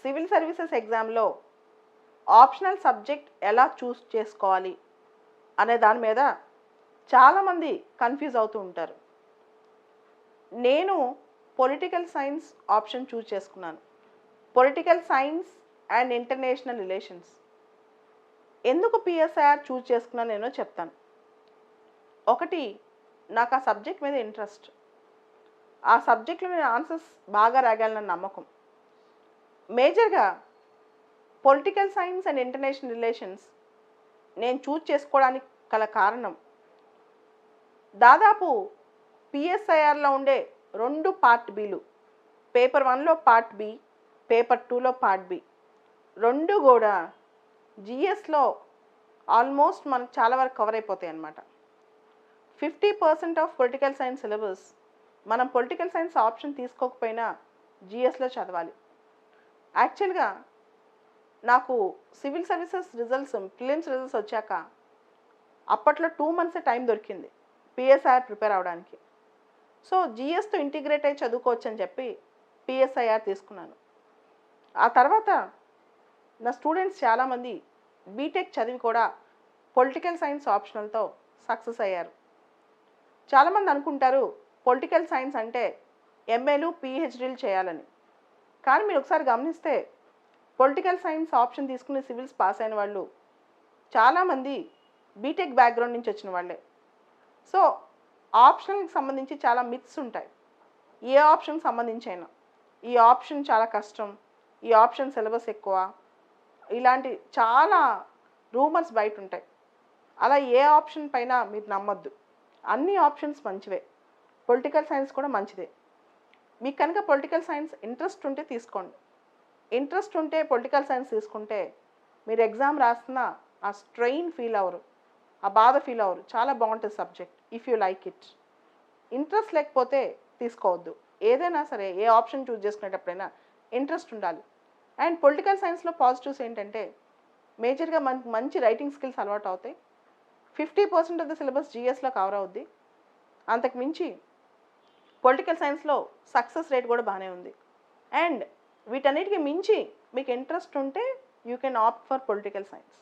Civil services ఎగ్జామ్లో optional subject ఎలా choose చేసుకోవాలి అనే దాని మీద చాలామంది కన్ఫ్యూజ్ అవుతూ ఉంటారు. నేను పొలిటికల్ సైన్స్ ఆప్షన్ చూస్ చేసుకున్నాను. Political science and international relations. ఎందుకు పిఎస్ఐఆర్ చూస్ చేసుకున్నాను నేను చెప్తాను. ఒకటి నాకు ఆ సబ్జెక్ట్ మీద ఇంట్రెస్ట్. ఆ సబ్జెక్ట్లో నేను ఆన్సర్స్ బాగా రాగాలన్న నమ్మకం. మేజర్గా political science and international relations నేను చూజ్ చేసుకోవడానికి గల కారణం. దాదాపు పిఎస్ఐఆర్లో ఉండే రెండు పార్ట్ బీలు పేపర్ వన్లో పార్ట్ బి పేపర్ టూలో పార్ట్ బి రెండు కూడా జిఎస్లో ఆల్మోస్ట్ మనకు చాలా వరకు కవర్ అయిపోతాయి అన్నమాట. Fifty percent of political science syllabus మనం పొలిటికల్ సైన్స్ ఆప్షన్ తీసుకోకపోయినా జిఎస్లో చదవాలి. యాక్చువల్గా నాకు civil services results prelims results వచ్చాక అప్పట్లో టూ మంత్స్ టైం దొరికింది పిఎస్ఐఆర్ ప్రిపేర్ అవడానికి. సో జిఎస్తో ఇంటిగ్రేట్ అయి చదువుకోవచ్చు అని చెప్పి పిఎస్ఐఆర్ తీసుకున్నాను. ఆ తర్వాత నా స్టూడెంట్స్ చాలామంది బీటెక్ చదివి కూడా పొలిటికల్ సైన్స్ ఆప్షనల్తో సక్సెస్ అయ్యారు. చాలామంది అనుకుంటారు పొలిటికల్ సైన్స్ అంటే ఎంఏలు పిహెచ్డీలు చేయాలని. కానీ మీరు ఒకసారి గమనిస్తే పొలిటికల్ సైన్స్ ఆప్షన్ తీసుకుని సివిల్స్ పాస్ అయిన వాళ్ళు చాలామంది బీటెక్ బ్యాక్గ్రౌండ్ నుంచి వచ్చిన వాళ్ళే. సో ఆప్షన్కి సంబంధించి చాలా మిత్స్ ఉంటాయి. ఏ ఆప్షన్కి సంబంధించి అయినా ఈ ఆప్షన్ చాలా కష్టం. ఈ ఆప్షన్ సిలబస్ ఎక్కువ. ఇలాంటి చాలా రూమర్స్ బయట ఉంటాయి. అలా ఏ ఆప్షన్ పైన మీరు నమ్మొద్దు. అన్ని ఆప్షన్స్ మంచివే. పొలిటికల్ సైన్స్ కూడా మంచిదే. మీకు కనుక పొలిటికల్ సైన్స్ ఇంట్రెస్ట్ ఉంటే తీసుకోండి. ఇంట్రెస్ట్ ఉంటే పొలిటికల్ సైన్స్ తీసుకుంటే మీరు ఎగ్జామ్ రాస్తున్న ఆ స్ట్రెయిన్ ఫీల్ అవ్వరు. ఆ బాధ ఫీల్ అవ్వరు. చాలా బాగుంటుంది subject if you like it interest లేకపోతే తీసుకోవద్దు. ఏదైనా సరే ఏ ఆప్షన్ చూస్ చేసుకునేటప్పుడైనా ఇంట్రెస్ట్ ఉండాలి. అండ్ పొలిటికల్ సైన్స్లో పాజిటివ్స్ ఏంటంటే మేజర్గా మన మంచి రైటింగ్ స్కిల్స్ అలవాటు అవుతాయి. Fifty percent of the syllabus జిఎస్లో cover అవుద్ది. అంతకు మించి పొలిటికల్ సైన్స్లో సక్సెస్ రేట్ కూడా బాగానే ఉంది. అండ్ వీటన్నిటికీ మించి మీకు ఇంట్రెస్ట్ ఉంటే you can opt for political science